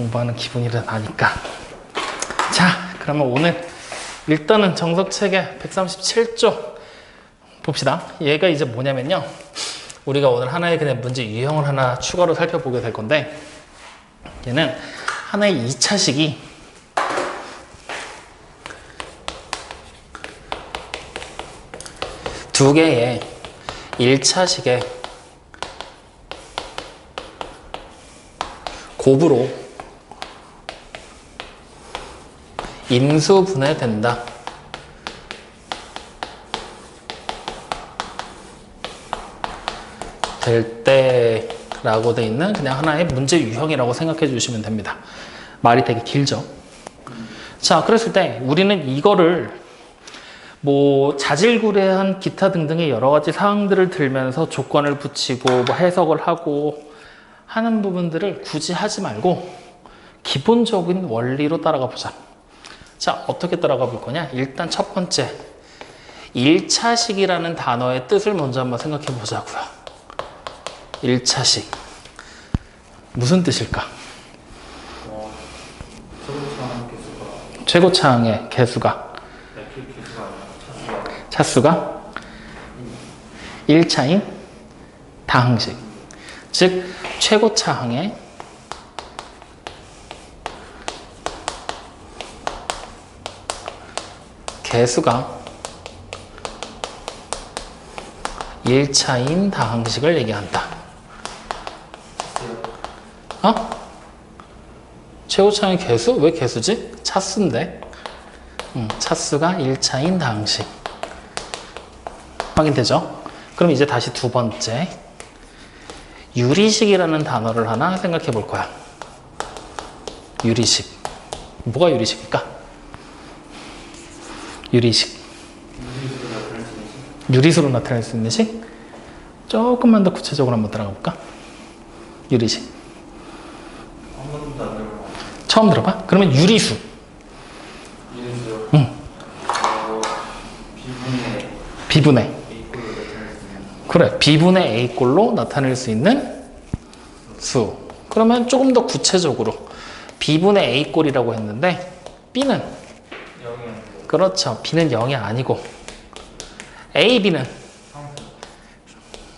공부하는 기분이라 나니까. 자, 그러면 오늘 일단은 정석책의 137쪽 봅시다. 얘가 이제 뭐냐면요. 우리가 오늘 하나의 그냥 문제 유형을 하나 추가로 살펴보게 될 건데 얘는 하나의 2차식이 두 개의 1차식의 곱으로 임수 분해된다. 될 때라고 돼 있는 그냥 하나의 문제 유형이라고 생각해 주시면 됩니다. 말이 되게 길죠. 자, 그랬을 때 우리는 이거를 뭐 자질구레한 기타 등등의 여러 가지 사항들을 들면서 조건을 붙이고 뭐 해석을 하고 하는 부분들을 굳이 하지 말고 기본적인 원리로 따라가 보자. 자, 어떻게 따라가 볼 거냐? 일단 첫 번째, 1차식이라는 단어의 뜻을 먼저 한번 생각해 보자고요. 1차식. 무슨 뜻일까? 어, 소득상 개수가 차수가 차수가 1차인 다항식. 즉, 최고 차항의 개수가 1차인 다항식을 얘기한다. 어? 최고차항의 개수? 왜 개수지? 차수인데. 음, 차수가 1차인 다항식. 확인되죠? 그럼 이제 다시 두 번째. 유리식이라는 단어를 하나 생각해 볼 거야. 유리식. 뭐가 유리식일까? 유리식. 유리수로 나타낼 수 있는 식? 조금만 더 구체적으로 한번 따라가 볼까? 유리식. 처음 들어봐? 그러면 유리수. 비분의 비분의. 그래. B분의 A꼴로 나타낼 수 있는 수. 그러면 조금 더 구체적으로 B분의 A꼴이라고 했는데 B는 그렇죠. B는 0이 아니고 A, B는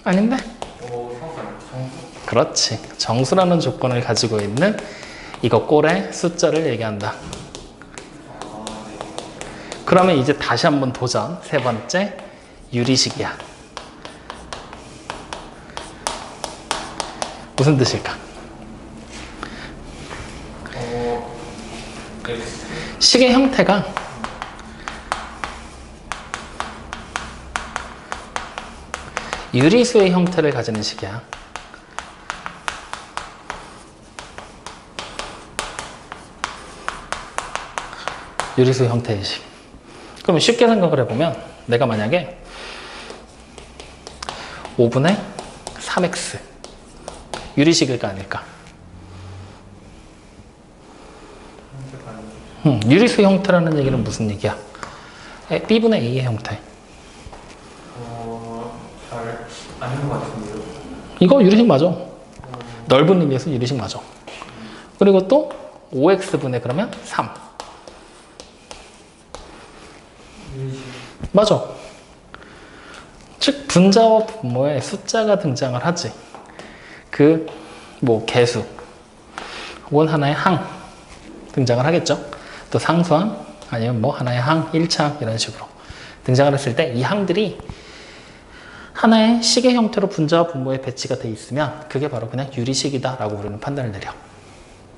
아닌데? 그렇지. 정수라는 조건을 가지고 있는 이거 꼴의 숫자를 얘기한다. 그러면 이제 다시 한번 도전. 세 번째 유리식이야. 무슨 뜻일까? 식의 형태가 유리수의 형태를 가지는 식이야. 유리수 형태의 식. 그럼 쉽게 생각을 해보면 내가 만약에 5분의 3x 유리식일까 아닐까? 형태가 아니고 음, 유리수 형태라는 얘기는 무슨 얘기야? 에, B분의 A의 형태. 같은데요. 이거 유리식 맞아. 넓은 의미에서 유리식 맞아. 그리고 또 5x분의 그러면 3. 유리식 맞아. 즉 분자와 분모에 숫자가 등장을 하지. 그 뭐 개수 혹은 하나의 항 등장을 하겠죠. 또 상수항 아니면 뭐 하나의 항, 1차항 이런 식으로 등장을 했을 때 이 항들이 하나의 식의 형태로 분자와 분모에 배치가 돼 있으면 그게 바로 그냥 유리식이다라고 우리는 판단을 내려.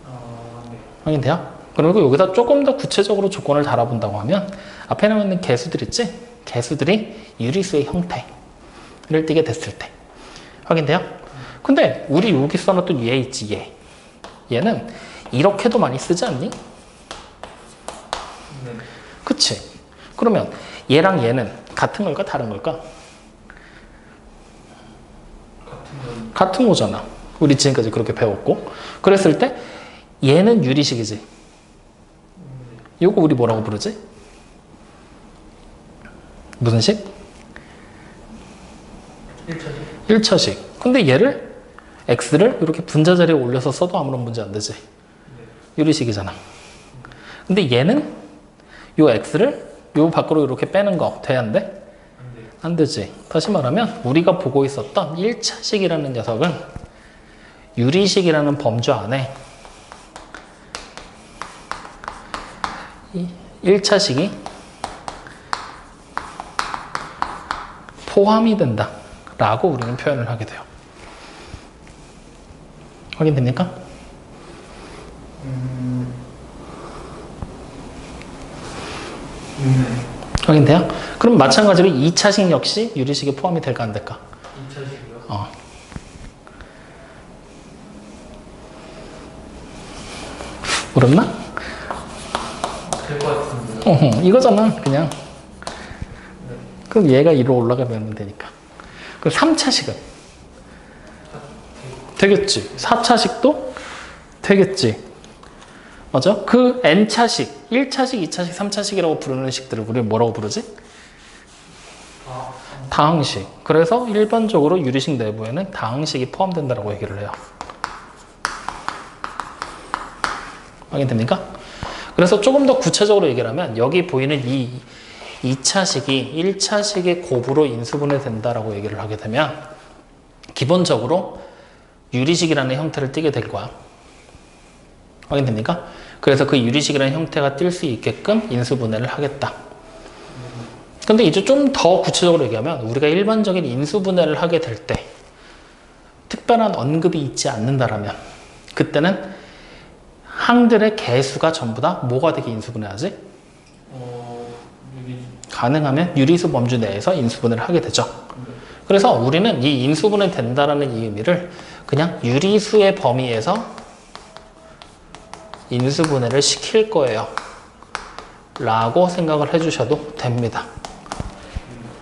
아, 네. 확인돼요? 그리고 여기다 조금 더 구체적으로 조건을 달아본다고 하면 앞에 나와 있는 개수들 있지? 개수들이 유리수의 형태를 띠게 됐을 때 확인돼요? 근데 우리 여기 써놨던 얘 있지 얘 얘는 이렇게도 많이 쓰지 않니? 네. 그치? 그러면 얘랑 얘는 같은 걸까 다른 걸까? 같은 거잖아 우리 지금까지 그렇게 배웠고 그랬을 때 얘는 유리식이지 요거 우리 뭐라고 부르지? 무슨 식? 1차식 1차식. 근데 얘를 x를 이렇게 분자 자리에 올려서 써도 아무런 문제 안 되지. 유리식이잖아. 근데 얘는 요 x를 요 밖으로 이렇게 빼는 거 돼야 안 돼? 안 되지. 다시 말하면 우리가 보고 있었던 1차식이라는 녀석은 유리식이라는 범주 안에 이 1차식이 포함이 된다. 라고 우리는 표현을 하게 돼요. 확인됩니까? 네. 확인돼요? 그럼 마찬가지로 2차식 역시 유리식에 포함이 될까 안 될까? 2차식이요. 어. 어렵나? 될 것 같은데. 어허, 이거잖아, 그냥. 그럼 얘가 위로 올라가면 되니까. 그럼 3차식은? 되겠지. 4차식도 되겠지. 맞아? 그 N차식, 1차식, 2차식, 3차식이라고 부르는 식들을 우리 뭐라고 부르지? 아, 다항식. 그래서 일반적으로 유리식 내부에는 다항식이 포함된다고 얘기를 해요. 확인됩니까? 그래서 조금 더 구체적으로 얘기를 하면 여기 보이는 이 2차식이 1차식의 곱으로 인수분해 된다라고 얘기를 하게 되면 기본적으로 유리식이라는 형태를 띠게 될 거야. 확인됩니까? 그래서 그 유리식이라는 형태가 띌수 있게끔 인수분해를 하겠다. 근데 이제 좀 더 구체적으로 얘기하면 우리가 일반적인 인수분해를 하게 될 때 특별한 언급이 있지 않는다라면 그때는 항들의 개수가 전부 다 뭐가 되게 인수분해하지? 가능하면 유리수 범주 내에서 인수분해를 하게 되죠. 그래서 우리는 이 인수분해 된다라는 이 의미를 그냥 유리수의 범위에서 인수분해를 시킬 거예요. 라고 생각을 해주셔도 됩니다.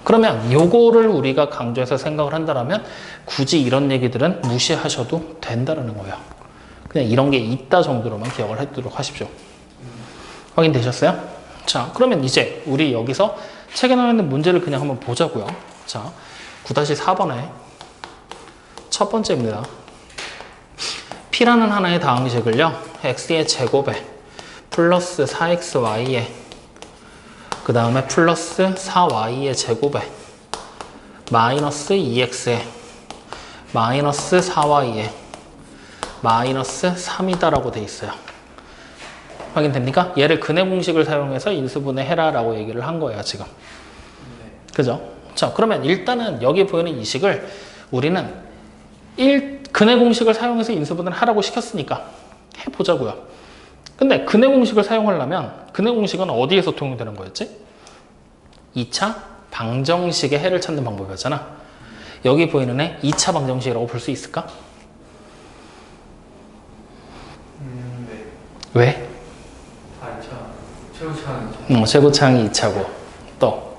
그러면 요거를 우리가 강조해서 생각을 한다면 굳이 이런 얘기들은 무시하셔도 된다라는 거예요. 그냥 이런 게 있다 정도로만 기억을 해두도록 하십시오. 확인되셨어요? 자, 그러면 이제 우리 여기서 책에 나와 있는 문제를 그냥 한번 보자고요. 자, 9-4번에 첫 번째입니다. P라는 하나의 다항식을요, X의 제곱에 플러스 4XY에 그 다음에 플러스 4y의 제곱에 마이너스 2x에 마이너스 4y에 마이너스 3이다라고 돼 있어요. 확인됩니까? 얘를 근해 공식을 사용해서 인수분해 해라라고 얘기를 한 거예요, 지금. 그죠? 자, 그러면 일단은 여기 보이는 이 식을 우리는 1, 근해 공식을 사용해서 인수분해를 하라고 시켰으니까 해보자고요. 근데 근해 공식을 사용하려면 근해 공식은 어디에서 통용되는 거였지? 2차 방정식의 해를 찾는 방법이었잖아. 여기 보이는 애 2차 방정식이라고 볼 수 있을까? 음, 네. 왜? 4차. 최고차는 어, 최고차항이 2차고 또?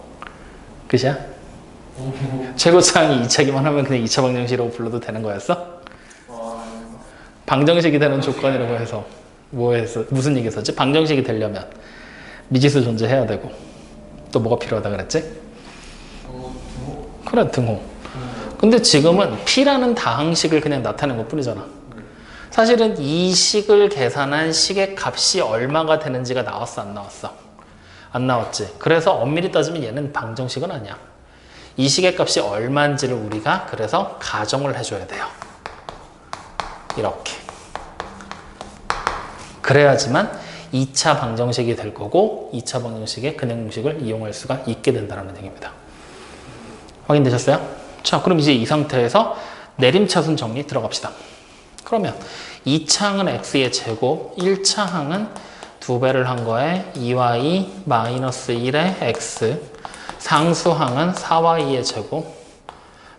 오, 최고차항이 2차기만 하면 그냥 2차 방정식이라고 불러도 되는 거였어? 와, 방정식이 되는 조건이라고 해서 뭐 해서 무슨 얘기 했었지? 방정식이 되려면 미지수 존재해야 되고 또 뭐가 필요하다 그랬지? 그래 등호. 근데 지금은 P라는 다항식을 그냥 나타낸 것 뿐이잖아. 사실은 이 식을 계산한 식의 값이 얼마가 되는지가 나왔어, 안 나왔어? 안 나왔지. 그래서 엄밀히 따지면 얘는 방정식은 아니야. 이 식의 값이 얼마인지를 우리가 그래서 가정을 해줘야 돼요. 이렇게. 그래야지만 2차 방정식이 될 거고 2차 방정식의 근해 공식을 이용할 수가 있게 된다는 얘기입니다. 확인되셨어요? 자, 그럼 이제 이 상태에서 내림차순 정리 들어갑시다. 그러면 2차항은 x의 제곱, 1차항은 두 배를 한 거에 2y 마이너스 1의 x, 상수항은 4y의 제곱,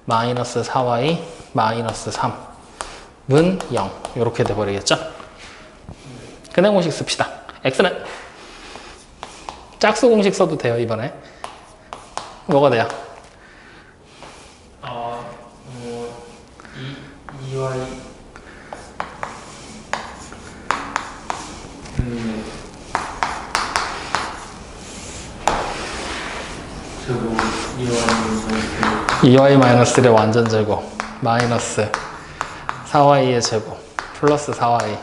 마이너스 4y 마이너스 3 은 0. 이렇게 돼버리겠죠? 근해 공식 씁시다. x는 짝수 공식 써도 돼요, 이번에. 뭐가 돼요? 아, 뭐, 이, 2y. 음, 네. 저거, 2y. 2y 마이너스 1의 완전 제곱 마이너스 4y의 제곱 플러스 4y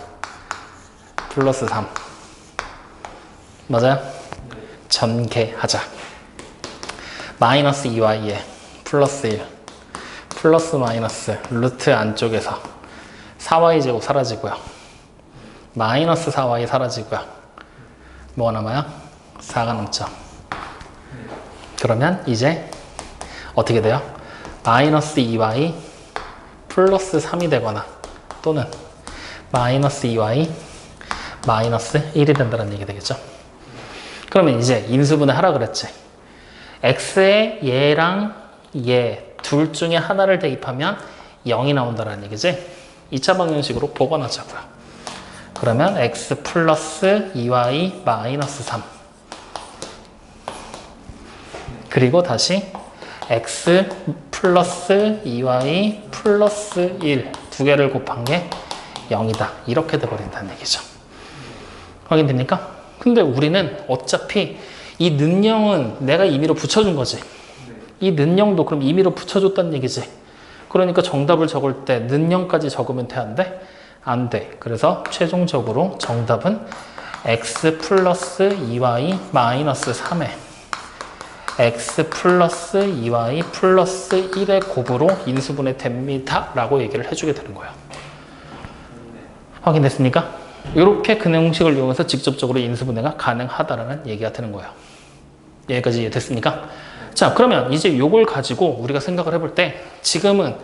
플러스 3 맞아요? 전개하자 마이너스 2y에 플러스 1 플러스 마이너스 루트 안쪽에서 4y 제곱 사라지고요 마이너스 4y 사라지고요 뭐가 남아요? 4가 남죠 그러면 이제 어떻게 돼요? 마이너스 2y 플러스 3이 되거나 또는 마이너스 2y 마이너스 1이 된다는 얘기 되겠죠. 그러면 이제 인수분해 하라 그랬지. x에 얘랑 얘 둘 중에 하나를 대입하면 0이 나온다는 얘기지. 2차 방정식으로 보관하자고요. 그러면 x 플러스 2y 마이너스 3 그리고 다시 x 플러스 2y 플러스 1 두 개를 곱한 게 0이다. 이렇게 돼버린다는 얘기죠. 확인됩니까? 근데 우리는 어차피 이 는영은 내가 임의로 붙여준 거지. 이 는영도 그럼 임의로 붙여줬다는 얘기지. 그러니까 정답을 적을 때 는영까지 적으면 돼, 안 돼? 안 돼. 그래서 최종적으로 정답은 x 플러스 2y 마이너스 3에 x 플러스 2y 플러스 1의 곱으로 인수분해 됩니다. 라고 얘기를 해주게 되는 거예요. 확인됐습니까? 이렇게 그 형식을 이용해서 직접적으로 인수분해가 가능하다라는 얘기가 되는 거예요. 여기까지 이해됐습니까? 자, 그러면 이제 요걸 가지고 우리가 생각을 해볼 때 지금은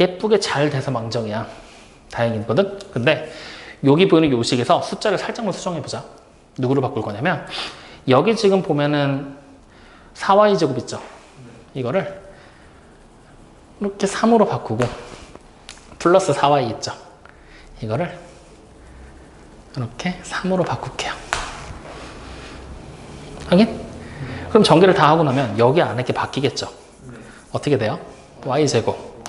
예쁘게 잘 돼서 망정이야. 다행이거든? 근데 여기 보이는 요식에서 숫자를 살짝만 수정해보자. 누구를 바꿀 거냐면 여기 지금 보면은 4y 제곱 있죠? 이거를 이렇게 3으로 바꾸고 플러스 4y 있죠? 이거를 이렇게 3으로 바꿀게요. 하긴? 그럼 전개를 다 하고 나면 여기 안에 게 바뀌겠죠? 어떻게 돼요? y 제곱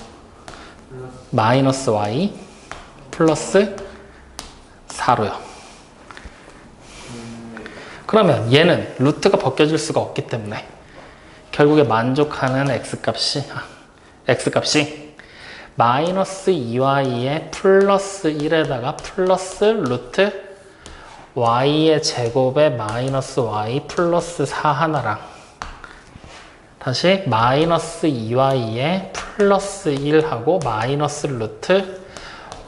마이너스 y 플러스 4로요. 그러면 얘는 루트가 벗겨질 수가 없기 때문에 결국에 만족하는 x 값이 아, x 값이 마이너스 2y의 플러스 1에다가 플러스 루트 y의 제곱에 마이너스 y 플러스 4 하나랑 다시 마이너스 2y의 플러스 1하고 마이너스 루트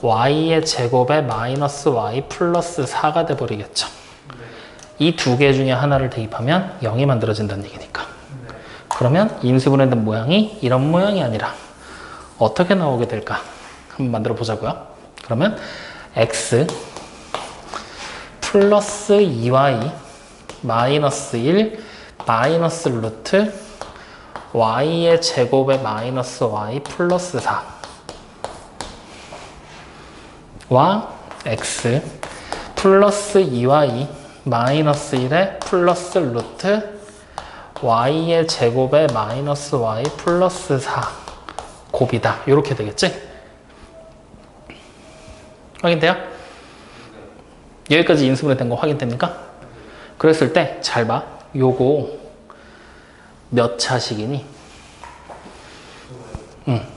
y의 제곱에 마이너스 y 플러스 4가 돼버리겠죠. 이 두 개 중에 하나를 대입하면 0이 만들어진다는 얘기니까. 그러면 인수분해된 모양이 이런 모양이 아니라 어떻게 나오게 될까? 한번 만들어 보자고요. 그러면 x 플러스 2y 마이너스 1 마이너스 루트 y의 제곱에 마이너스 y 플러스 4와 x 플러스 2y 마이너스 1에 플러스 루트 y의 제곱에 마이너스 y 플러스 4 곱이다. 이렇게 되겠지? 확인돼요? 여기까지 인수분해 된 거 확인됩니까? 그랬을 때 잘 봐. 요거 몇 차식이니? 응.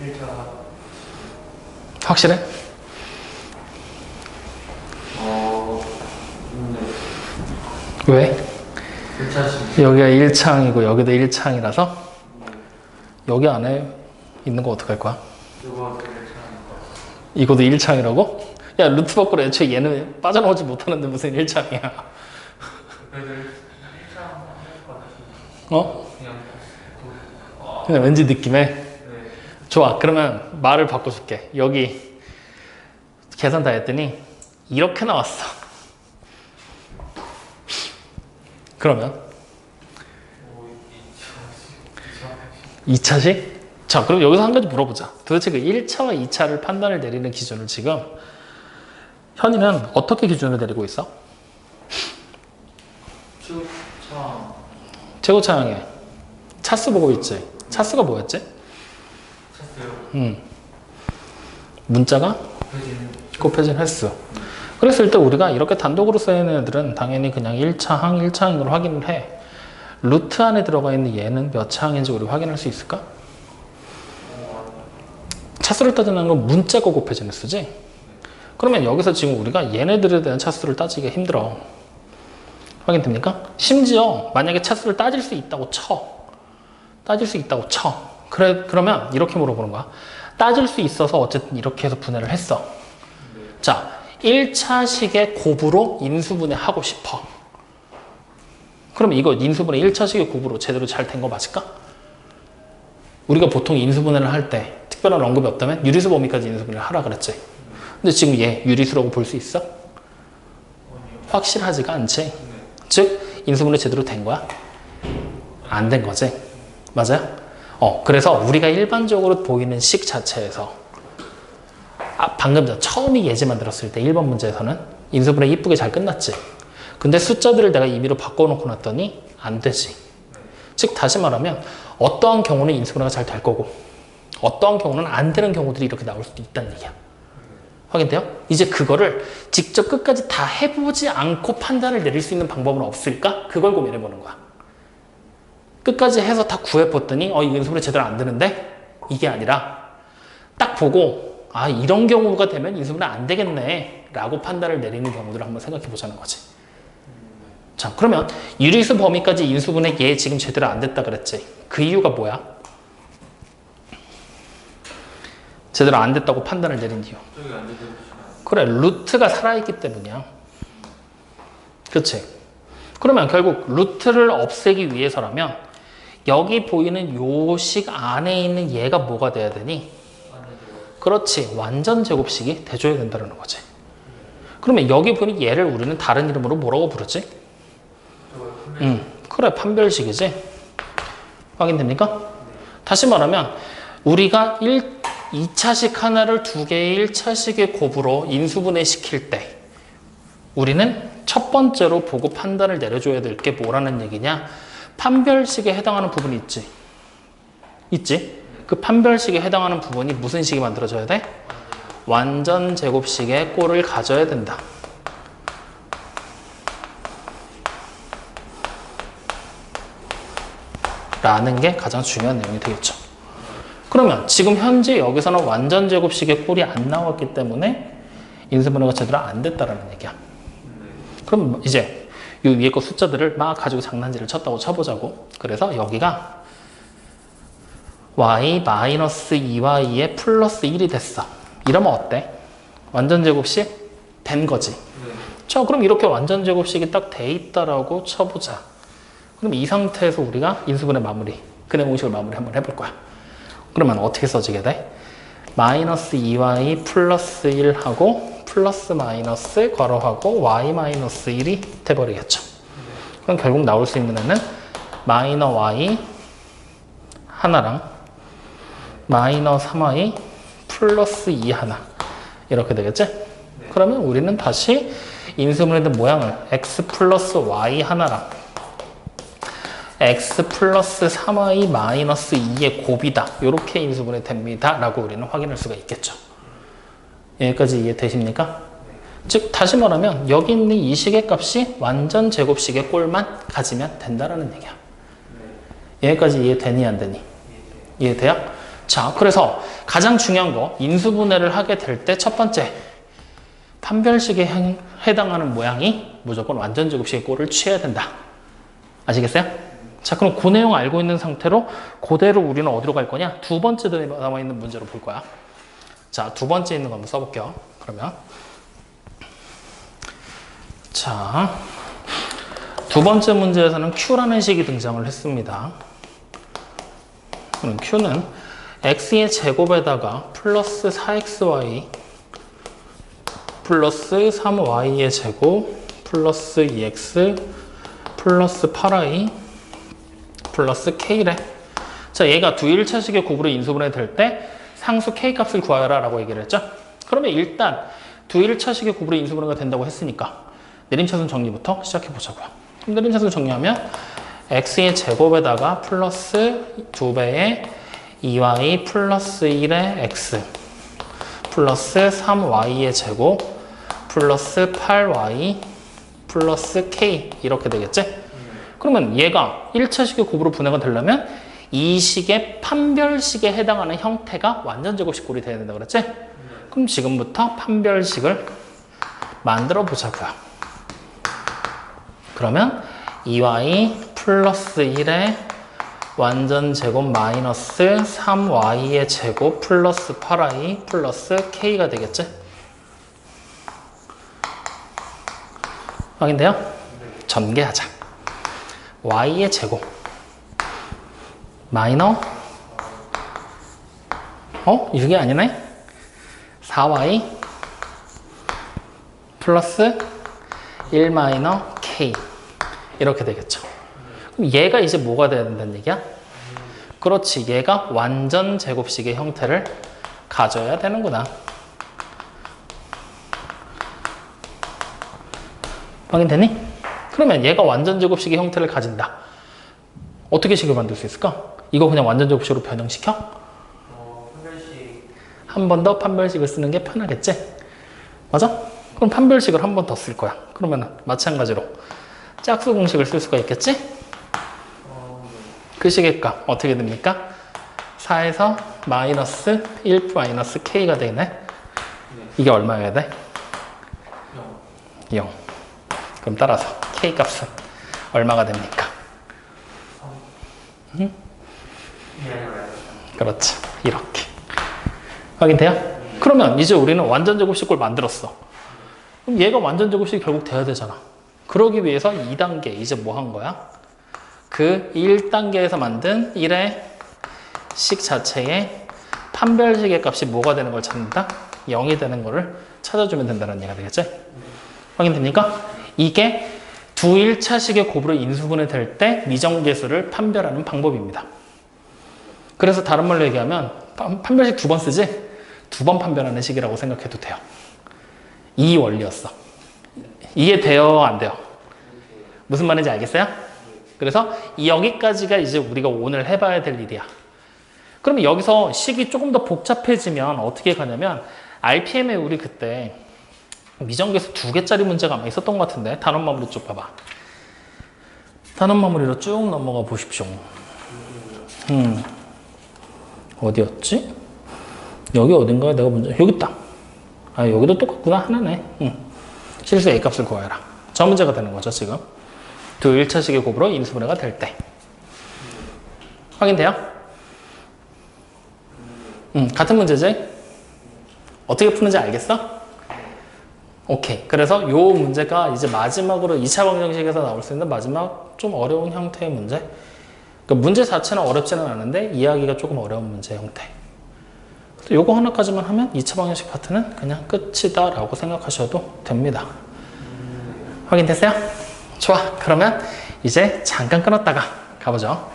1차 확실해? 어 네. 왜? 1차씩 여기가 1창이고 여기도 1창이라서 여기 안에 있는 거 어떡할 거야? 이거 1차 이것도 1창이라고? 야 루트 밖으로 애초에 얘는 빠져나오지 못하는데 무슨 1창이야 그래도 1차 할것 같아서 어? 그냥 왠지 느낌에 네. 좋아 그러면 말을 바꿔줄게 여기 계산 다 했더니 이렇게 나왔어 그러면 2차 2차식? 자, 그럼 여기서 한 가지 물어보자. 도대체 그 1차와 2차를 판단을 내리는 기준을 지금 현이는 어떻게 기준을 내리고 있어? 추차 최고차항에 차수 보고 있지. 차수가 뭐였지? 찼어요 음. 문자가 곱해진 횟수. 그랬을 때 우리가 이렇게 단독으로 쓰이는 애들은 당연히 그냥 1차항, 1차항으로 확인을 해. 루트 안에 들어가 있는 얘는 몇 차항인지 우리 확인할 수 있을까? 차수를 따지는 건 문자가 곱해진 횟수지? 그러면 여기서 지금 우리가 얘네들에 대한 차수를 따지기가 힘들어. 확인됩니까? 심지어 만약에 차수를 따질 수 있다고 쳐. 따질 수 있다고 쳐. 그래, 그러면 이렇게 물어보는 거야. 따질 수 있어서 어쨌든 이렇게 해서 분해를 했어. 자, 1차식의 곱으로 인수분해 하고 싶어. 그럼 이거 인수분해 1차식의 곱으로 제대로 잘 된 거 맞을까? 우리가 보통 인수분해를 할 때 특별한 언급이 없다면 유리수 범위까지 인수분해를 하라 그랬지. 근데 지금 얘 유리수라고 볼 수 있어? 확실하지가 않지. 즉 인수분해 제대로 된 거야? 안 된 거지. 맞아요? 어, 그래서 우리가 일반적으로 보이는 식 자체에서 아, 방금 전 처음에 예제 만 들었을 때 1번 문제에서는 인수분해 이쁘게 잘 끝났지. 근데 숫자들을 내가 임의로 바꿔놓고 놨더니 안 되지. 즉 다시 말하면 어떠한 경우는 인수분해가 잘 될 거고 어떠한 경우는 안 되는 경우들이 이렇게 나올 수도 있다는 얘기야. 확인돼요? 이제 그거를 직접 끝까지 다 해보지 않고 판단을 내릴 수 있는 방법은 없을까? 그걸 고민해 보는 거야. 끝까지 해서 다 구해봤더니 어, 이 인수분해 제대로 안 되는데? 이게 아니라 딱 보고 아 이런 경우가 되면 인수분해 안 되겠네 라고 판단을 내리는 경우들을 한번 생각해 보자는 거지. 자 그러면 유리수 범위까지 인수분해 얘 지금 제대로 안 됐다 그랬지. 그 이유가 뭐야? 제대로 안 됐다고 판단을 내린 이유. 그래, 루트가 살아있기 때문이야. 그렇지? 그러면 결국 루트를 없애기 위해서라면 여기 보이는 요식 안에 있는 얘가 뭐가 돼야 되니? 그렇지. 완전 제곱식이 돼줘야 된다는 거지. 그러면 여기 보니 얘를 우리는 다른 이름으로 뭐라고 부르지? 응. 그래, 판별식이지. 확인됩니까? 다시 말하면 우리가 1, 2차식 하나를 두 개의 1차식의 곱으로 인수분해 시킬 때 우리는 첫 번째로 보고 판단을 내려줘야 될 게 뭐라는 얘기냐? 판별식에 해당하는 부분이 있지. 있지? 그 판별식에 해당하는 부분이 무슨 식이 만들어져야 돼? 완전 제곱식의 꼴을 가져야 된다. 라는 게 가장 중요한 내용이 되겠죠. 그러면 지금 현재 여기서는 완전 제곱식의 꼴이 안 나왔기 때문에 인수분해가 제대로 안 됐다라는 얘기야. 그럼 이제 이 위에 거 숫자들을 막 가지고 장난질을 쳤다고 쳐보자고. 그래서 여기가 y 마이너스 2y의 플러스 1이 됐어. 이러면 어때? 완전 제곱식 된 거지. 네. 자, 그럼 이렇게 완전 제곱식이 딱 돼 있다라고 쳐보자. 그럼 이 상태에서 우리가 인수분해 마무리, 근해 공식을 마무리 한번 해볼 거야. 그러면 어떻게 써지게 돼? 마이너스 2y 플러스 1하고 플러스 마이너스 괄호하고 y 마이너스 1이 돼버리겠죠. 그럼 결국 나올 수 있는 애는 마이너 y 하나랑 마이너 3y 플러스 2 하나 이렇게 되겠지? 그러면 우리는 다시 인수분해된 모양을 x 플러스 y 하나랑 x 플러스 3y 마이너스 2의 곱이다. 이렇게 인수분해 됩니다. 라고 우리는 확인할 수가 있겠죠. 여기까지 이해되십니까? 즉 다시 말하면 여기 있는 이 식의 값이 완전 제곱식의 꼴만 가지면 된다라는 얘기야. 여기까지 이해되니 안 되니? 이해돼요? 자, 그래서 가장 중요한 거 인수분해를 하게 될 때 첫 번째 판별식에 행- 해당하는 모양이 무조건 완전 제곱식의 꼴을 취해야 된다. 아시겠어요? 자, 그럼 그 내용 알고 있는 상태로 그대로 우리는 어디로 갈 거냐? 두 번째 남아 있는 문제로 볼 거야. 자, 두 번째 있는 거 한번 써볼게요. 그러면 자, 두 번째 문제에서는 Q라는 식이 등장을 했습니다. 그럼 Q는 x의 제곱에다가 플러스 4xy 플러스 3y의 제곱 플러스 2x 플러스 8y 플러스 k래. 자, 얘가 두 1차식의 곱으로 인수분해 될 때 상수 k 값을 구하여라 라고 얘기를 했죠. 그러면 일단 두 1차식의 곱으로 인수분해가 된다고 했으니까 내림차순 정리부터 시작해 보자고요. 그럼 내림차순 정리하면 x의 제곱에다가 플러스 2배의 2y 플러스 1의 x 플러스 3y의 제곱 플러스 8y 플러스 k 이렇게 되겠지? 그러면 얘가 1차식의 곱으로 분해가 되려면 이 식의 판별식에 해당하는 형태가 완전 제곱식 꼴이 돼야 된다 그랬지? 그럼 지금부터 판별식을 만들어 보자고요. 그러면 2y 플러스 1의 완전 제곱 마이너스 3y의 제곱 플러스 8y 플러스 k가 되겠지? 확인돼요? 전개하자. Y의 제곱 마이너 어? 이게 아니네? 4y 플러스 1 마이너 k 이렇게 되겠죠. 그럼 얘가 이제 뭐가 돼야 된다는 얘기야? 그렇지. 얘가 완전 제곱식의 형태를 가져야 되는구나. 확인되니? 그러면 얘가 완전 제곱식의 형태를 가진다. 어떻게 식을 만들 수 있을까? 이거 그냥 완전 제곱식으로 변형시켜? 어, 판별식 한번 더 판별식을 쓰는 게 편하겠지? 맞아? 그럼 판별식을 한 번 더 쓸 거야. 그러면 마찬가지로 짝수 공식을 쓸 수가 있겠지? 어, 그 식의 값 어떻게 됩니까? 4에서 마이너스 1 마이너스 k가 되네. 이게 얼마여야 돼? 0 0. 그럼 따라서 k 값은 얼마가 됩니까? 이 아니라 그렇죠. 이렇게. 확인돼요? 그러면 이제 우리는 완전 제곱식을 만들었어. 그럼 얘가 완전 제곱식이 결국 돼야 되잖아. 그러기 위해서 2단계 이제 뭐 한 거야? 그 1단계에서 만든 1의 식 자체의 판별식의 값이 뭐가 되는 걸 찾는다? 0이 되는 거를 찾아주면 된다는 얘기가 되겠지? 확인됩니까? 이게 두 1차식의 곱으로 인수분해 될 때 미정계수를 판별하는 방법입니다. 그래서 다른 말로 얘기하면 판- 판별식 두 번 쓰지? 두 번 판별하는 식이라고 생각해도 돼요. 이 원리였어. 이해 돼요? 안 돼요? 무슨 말인지 알겠어요? 그래서 이 여기까지가 이제 우리가 오늘 해봐야 될 일이야. 그러면 여기서 식이 조금 더 복잡해지면 어떻게 가냐면 RPM에 우리 그때 미정계수 두 개짜리 문제가 아마 있었던 것 같은데 단원 마무리 쪽 봐봐. 단원 마무리로 쭉 넘어가 보십시오. 음. 어디였지? 여기 어딘가에 내가 문제 여기 있다. 아 여기도 똑같구나 하나네. 응. 실수 a 값을 구하여라. 저 문제가 되는 거죠 지금. 두 1차식의 곱으로 인수분해가 될 때. 확인돼요? 응, 같은 문제지? 어떻게 푸는지 알겠어? 오케이. 그래서 요 문제가 이제 마지막으로 2차 방정식에서 나올 수 있는 마지막 좀 어려운 형태의 문제. 그 문제 자체는 어렵지는 않은데 이해하기가 조금 어려운 문제 형태. 요거 하나까지만 하면 2차 방정식 파트는 그냥 끝이다 라고 생각하셔도 됩니다. 확인됐어요? 좋아. 그러면 이제 잠깐 끊었다가 가보죠.